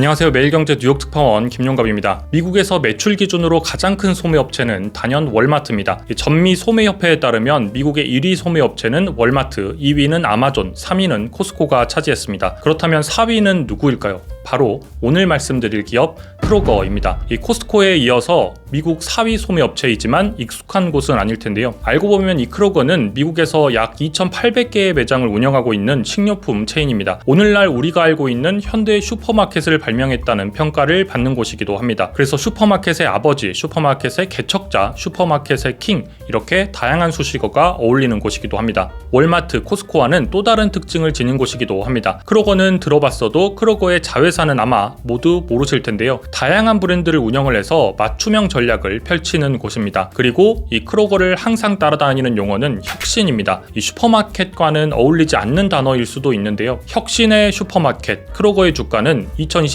안녕하세요. 매일경제 뉴욕 특파원 김용갑입니다. 미국에서 매출 기준으로 가장 큰 소매업체는 단연 월마트입니다. 이 전미 소매협회에 따르면 미국의 1위 소매업체는 월마트, 2위는 아마존, 3위는 코스코가 차지했습니다. 그렇다면 4위는 누구일까요? 바로 오늘 말씀드릴 기업 크로거입니다. 이 코스코에 이어서 미국 4위 소매업체이지만 익숙한 곳은 아닐 텐데요. 알고 보면 이 크로거는 미국에서 약 2,800개의 매장을 운영하고 있는 식료품 체인입니다. 오늘날 우리가 알고 있는 현대 슈퍼마켓을 발 명했다는 평가를 받는 곳이기도 합니다. 그래서 슈퍼마켓의 아버지, 슈퍼마켓의 개척자, 슈퍼마켓의 킹 이렇게 다양한 수식어가 어울리는 곳이기도 합니다. 월마트, 코스코와는 또 다른 특징을 지닌 곳이기도 합니다. 크로거는 들어봤어도 크로거의 자회사는 아마 모두 모르실 텐데요. 다양한 브랜드를 운영을 해서 맞춤형 전략을 펼치는 곳입니다. 그리고 이 크로거를 항상 따라다니는 용어는 혁신입니다. 이 슈퍼마켓과는 어울리지 않는 단어일 수도 있는데요. 혁신의 슈퍼마켓 크로거의 주가는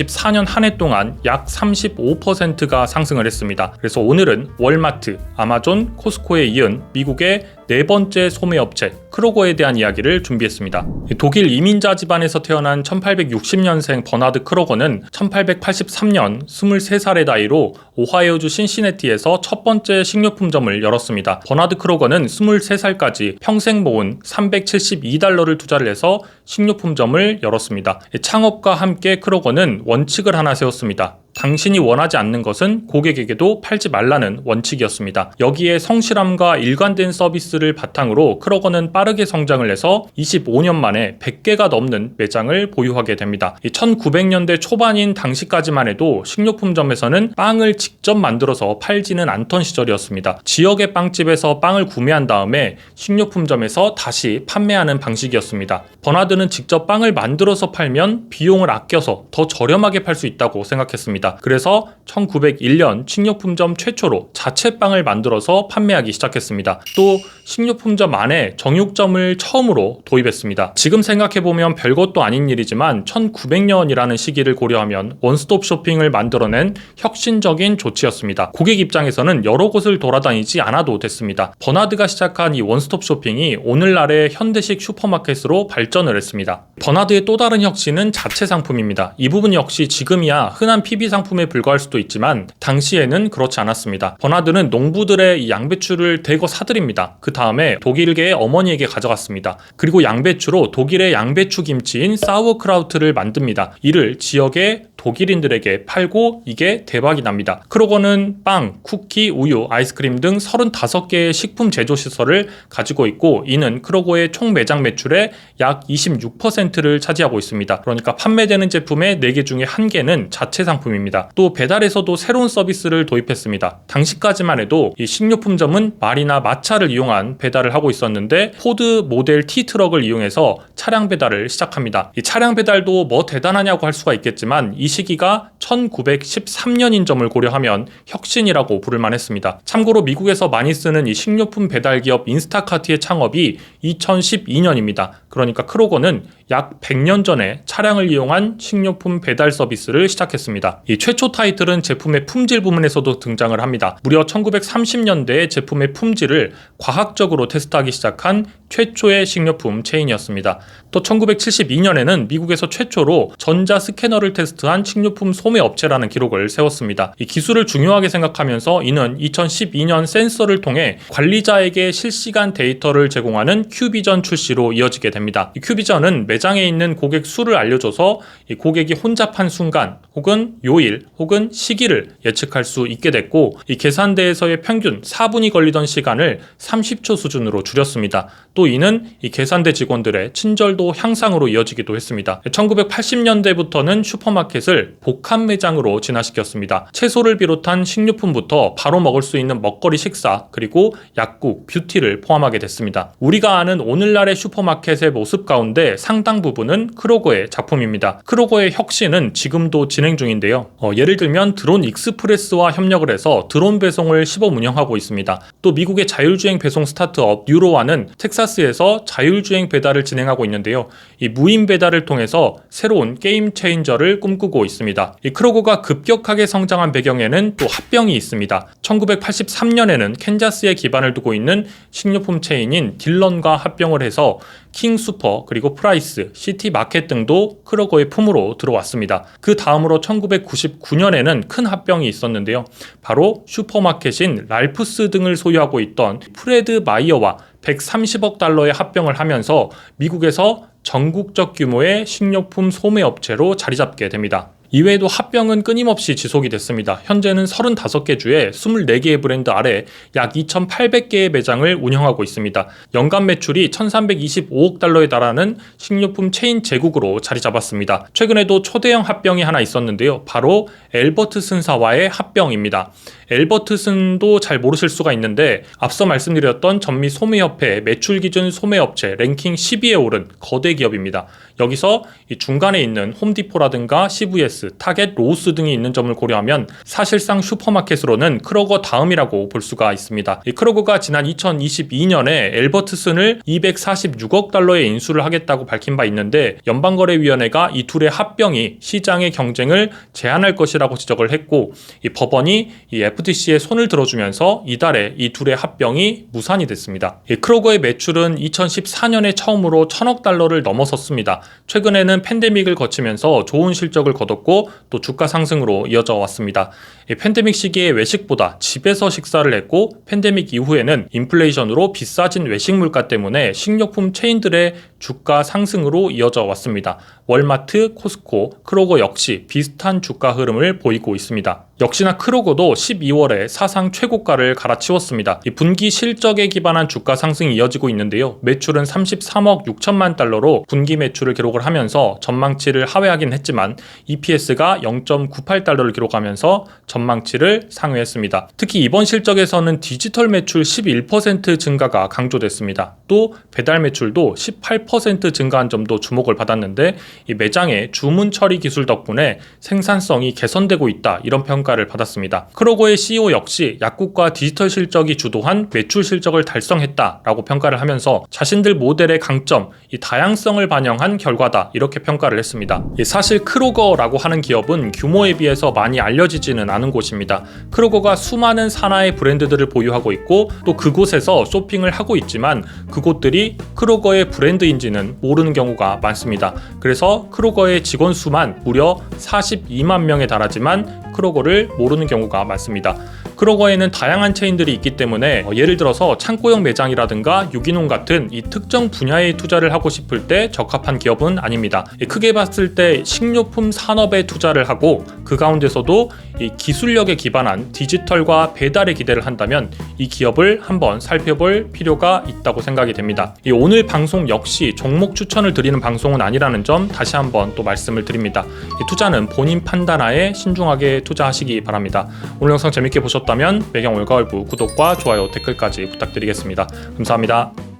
2024년 한 해 동안 약 35%가 상승을 했습니다. 그래서 오늘은 월마트, 아마존, 코스코에 이은 미국의 네 번째 소매업체 크로거에 대한 이야기를 준비했습니다. 독일 이민자 집안에서 태어난 1860년생 버나드 크로거는 1883년 23살의 나이로 오하이오주 신시내티에서 첫 번째 식료품점을 열었습니다. 버나드 크로거는 23살까지 평생 모은 372달러를 투자를 해서 식료품점을 열었습니다. 창업과 함께 크로거는 원칙을 하나 세웠습니다. 당신이 원하지 않는 것은 고객에게도 팔지 말라는 원칙이었습니다. 여기에 성실함과 일관된 서비스를 바탕으로 크로거는 빠르게 성장을 해서 25년 만에 100개가 넘는 매장을 보유하게 됩니다. 1900년대 초반인 당시까지만 해도 식료품점에서는 빵을 직접 만들어서 팔지는 않던 시절이었습니다. 지역의 빵집에서 빵을 구매한 다음에 식료품점에서 다시 판매하는 방식이었습니다. 버나드는 직접 빵을 만들어서 팔면 비용을 아껴서 더 저렴하게 팔 수 있다고 생각했습니다. 그래서 1901년 식료품점 최초로 자체 빵을 만들어서 판매하기 시작했습니다. 또 식료품점 안에 정육점을 처음으로 도입했습니다. 지금 생각해보면 별것도 아닌 일이지만 1900년이라는 시기를 고려하면 원스톱 쇼핑을 만들어낸 혁신적인 조치였습니다. 고객 입장에서는 여러 곳을 돌아다니지 않아도 됐습니다. 버나드가 시작한 이 원스톱 쇼핑이 오늘날의 현대식 슈퍼마켓으로 발전을 했습니다. 버나드의 또 다른 혁신은 자체 상품입니다. 이 부분 역시 지금이야 흔한 PB 상품에 불과할 수도 있지만 당시에는 그렇지 않았습니다. 버나드는 농부들의 이 양배추를 대거 사들입니다. 그 다음에 독일계의 어머니에게 가져갔습니다. 그리고 양배추로 독일의 양배추 김치인 사우크라우트를 만듭니다. 이를 지역의 독일인들에게 팔고 이게 대박이 납니다. 크로거는 빵, 쿠키, 우유, 아이스크림 등 35개의 식품 제조 시설을 가지고 있고 이는 크로거의 총 매장 매출의 약 26%를 차지하고 있습니다. 그러니까 판매되는 제품의 4개 중에 1개는 자체 상품입니다. 또 배달에서도 새로운 서비스를 도입했습니다. 당시까지만 해도 이 식료품점은 말이나 마차를 이용한 배달을 하고 있었는데 포드 모델 T 트럭을 이용해서 차량 배달을 시작합니다. 이 차량 배달도 뭐 대단하냐고 할 수가 있겠지만 이 시기가 1913년인 점을 고려하면 혁신이라고 부를 만했습니다. 참고로 미국에서 많이 쓰는 이 식료품 배달 기업 인스타카트의 창업이 2012년입니다. 그러니까 크로거는 약 100년 전에 차량을 이용한 식료품 배달 서비스를 시작했습니다. 이 최초 타이틀은 제품의 품질 부문에서도 등장을 합니다. 무려 1930년대에 제품의 품질을 과학적으로 테스트하기 시작한 최초의 식료품 체인이었습니다. 또 1972년에는 미국에서 최초로 전자 스캐너를 테스트한 식료품 소매 업체라는 기록을 세웠습니다. 이 기술을 중요하게 생각하면서 이는 2012년 센서를 통해 관리자에게 실시간 데이터를 제공하는 큐비전 출시로 이어지게 됩니다. 이 큐비전은 매장에 있는 고객 수를 알려줘서 이 고객이 혼잡한 순간 혹은 요일 혹은 시기를 예측할 수 있게 됐고 이 계산대에서의 평균 4분이 걸리던 시간을 30초 수준으로 줄였습니다. 또 이는 이 계산대 직원들의 친절도 향상으로 이어지기도 했습니다. 1980년대부터는 슈퍼마켓을 복합 매장으로 진화시켰습니다. 채소를 비롯한 식료품부터 바로 먹을 수 있는 먹거리 식사 그리고 약국, 뷰티를 포함하게 됐습니다. 우리가 아는 오늘날의 슈퍼마켓의 모습 가운데 상당 부분은 크로거의 작품입니다. 크로거의 혁신은 지금도 진행 중인데요. 어, 예를 들면 드론 익스프레스와 협력을 해서 드론 배송을 시범 운영하고 있습니다. 또 미국의 자율주행 배송 스타트업 뉴로와는 텍사스에서 자율주행 배달을 진행하고 있는데요. 이 무인 배달을 통해서 새로운 게임 체인저를 꿈꾸고 있습니다. 이 크로거가 급격하게 성장한 배경에는 또 합병이 있습니다. 1983년에는 캔자스에 기반을 두고 있는 식료품 체인인 딜런과 합병을 해서 킹 슈퍼 그리고 프라이스, 시티 마켓 등도 크로거의 품으로 들어왔습니다. 그 다음으로 마지막으로 1999년에는 큰 합병이 있었는데요. 바로 슈퍼마켓인 랄프스 등을 소유하고 있던 프레드 마이어와 130억 달러의 합병을 하면서 미국에서 전국적 규모의 식료품 소매 업체로 자리 잡게 됩니다. 이외에도 합병은 끊임없이 지속이 됐습니다. 현재는 35개 주에 24개의 브랜드 아래 약 2,800개의 매장을 운영하고 있습니다. 연간 매출이 1,325억 달러에 달하는 식료품 체인 제국으로 자리 잡았습니다. 최근에도 초대형 합병이 하나 있었는데요. 바로 엘버트슨사와의 합병입니다. 엘버트슨도 잘 모르실 수가 있는데 앞서 말씀드렸던 전미 소매협회 매출 기준 소매업체 랭킹 10위에 오른 거대 기업입니다. 여기서 이 중간에 있는 홈디포라든가 CVS, 타겟, 로스 등이 있는 점을 고려하면 사실상 슈퍼마켓으로는 크로거 다음이라고 볼 수가 있습니다. 이 크로거가 지난 2022년에 엘버트슨을 246억 달러에 인수를 하겠다고 밝힌 바 있는데 연방거래위원회가 이 둘의 합병이 시장의 경쟁을 제한할 것이라고 지적을 했고 이 법원이 이 FTC에 손을 들어주면서 이달에 이 둘의 합병이 무산이 됐습니다. 이 크로거의 매출은 2014년에 처음으로 1000억 달러를 넘어섰습니다. 최근에는 팬데믹을 거치면서 좋은 실적을 거뒀고 또 주가 상승으로 이어져 왔습니다. 이 팬데믹 시기에 외식보다 집에서 식사를 했고 팬데믹 이후에는 인플레이션으로 비싸진 외식 물가 때문에 식료품 체인들의 주가 상승으로 이어져 왔습니다. 월마트, 코스코, 크로거 역시 비슷한 주가 흐름을 보이고 있습니다. 역시나 크로거도 12월에 사상 최고가를 갈아치웠습니다. 이 분기 실적에 기반한 주가 상승이 이어지고 있는데요. 매출은 33억 6천만 달러로 분기 매출을 기록을 하면서 전망치를 하회하긴 했지만 EPS가 0.98달러를 기록하면서 전망치를 상회했습니다. 특히 이번 실적에서는 디지털 매출 11% 증가가 강조됐습니다. 또 배달 매출도 18% 증가한 점도 주목을 받았는데 이 매장의 주문 처리 기술 덕분에 생산성이 개선되고 있다 이런 평 가를 받았습니다. 크로고의 CEO 역시 약국과 디지털 실적이 주도한 매출 실적을 달성했다라고 평가를 하면서 자신들 모델의 강점, 이 다양성을 반영한 결과다 이렇게 평가를 했습니다. 예, 사실 크로거라고 하는 기업은 규모에 비해서 많이 알려지지는 않은 곳입니다. 크로거가 수많은 산하의 브랜드들을 보유하고 있고 또 그곳에서 쇼핑을 하고 있지만 그곳들이 크로거의 브랜드인지는 모르는 경우가 많습니다. 그래서 크로거의 직원 수만 무려 42만 명에 달하지만 크로거를 모르는 경우가 많습니다. 크로거에는 다양한 체인들이 있기 때문에 어, 예를 들어서 창고형 매장이라든가 유기농 같은 이 특정 분야에 투자를 하고 싶을 때 적합한 기업은 아닙니다. 예, 크게 봤을 때 식료품 산업에 투자를 하고 그 가운데서도 이 기술력에 기반한 디지털과 배달에 기대를 한다면 이 기업을 한번 살펴볼 필요가 있다고 생각이 됩니다. 이 오늘 방송 역시 종목 추천을 드리는 방송은 아니라는 점 다시 한번 또 말씀을 드립니다. 이 투자는 본인 판단하에 신중하게 투자하시기 바랍니다. 오늘 영상 재밌게 보셨다면 매경 월가월부 구독과 좋아요 댓글까지 부탁드리겠습니다. 감사합니다.